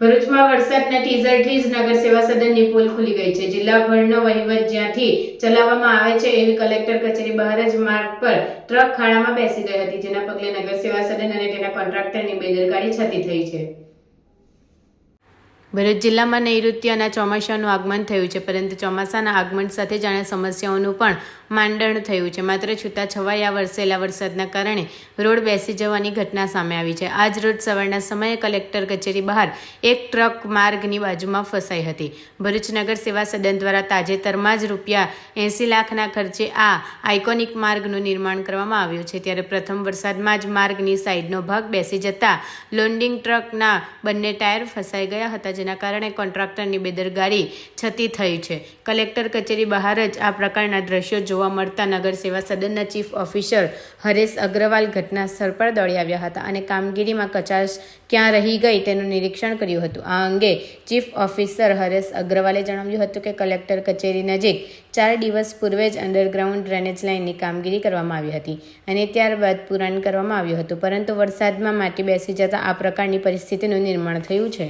ભરૂચમાં વરસાદના ટીઝરથી જ નગર સેવા સદનની પોલ ખુલી ગઈ છે. જિલ્લાભરનો વહીવટ જ્યાંથી ચલાવવામાં આવે છે એવી કલેક્ટર કચેરી બહાર જ માર્ગ પર ટ્રક ખાડામાં બેસી ગઈ હતી, જેના પગલે નગર સેવા સદન અને તેના કોન્ટ્રાક્ટરની બેદરકારી છતી થઈ છે. ભરૂચ જિલ્લામાં નૈઋત્યના ચોમાસાનું આગમન થયું છે, પરંતુ ચોમાસાના આગમન સાથે જાણે સમસ્યાઓનું પણ માંડણ થયું છે. માત્ર છૂટાછવાયા વરસેલા વરસાદના કારણે રોડ બેસી જવાની ઘટના સામે આવી છે. આજ રોજ સવારના સમયે કલેક્ટર કચેરી બહાર એક ટ્રક માર્ગની બાજુમાં ફસાઈ હતી. ભરૂચ નગર સેવા સદન દ્વારા તાજેતરમાં જ રૂપિયા એંસી લાખના ખર્ચે આ આઇકોનિક માર્ગનું નિર્માણ કરવામાં આવ્યું છે. ત્યારે પ્રથમ વરસાદમાં જ માર્ગની સાઈડનો ભાગ બેસી જતા લોન્ડિંગ ટ્રકના બંને ટાયર ફસાઈ ગયા હતા જેના કારણે કોન્ટ્રાક્ટરની બેદરગારી છતી થઈ છે. કલેક્ટર કચેરી બહાર જ આ પ્રકારના દ્રશ્યો જોવા મળતા નગર સેવા સદનના ચીફ ઓફિસર હરેશ અગ્રવાલ ઘટના સ્થળ પર દોડી આવ્યા હતા અને કામગીરીમાં કચાશ ક્યાં રહી ગઈ તેનું નિરીક્ષણ કર્યું હતું. આ અંગે ચીફ ઓફિસર હરેશ અગ્રવાલે જણાવ્યું હતું કે કલેક્ટર કચેરી નજીક ચાર દિવસ પૂર્વે જ અંડરગ્રાઉન્ડ ડ્રેનેજ લાઇનની કામગીરી કરવામાં આવી હતી અને ત્યારબાદ પુરાણ કરવામાં આવ્યું હતું. પરંતુ વરસાદમાં માટી બેસી જતા આ પ્રકારની પરિસ્થિતિનું નિર્માણ થયું છે.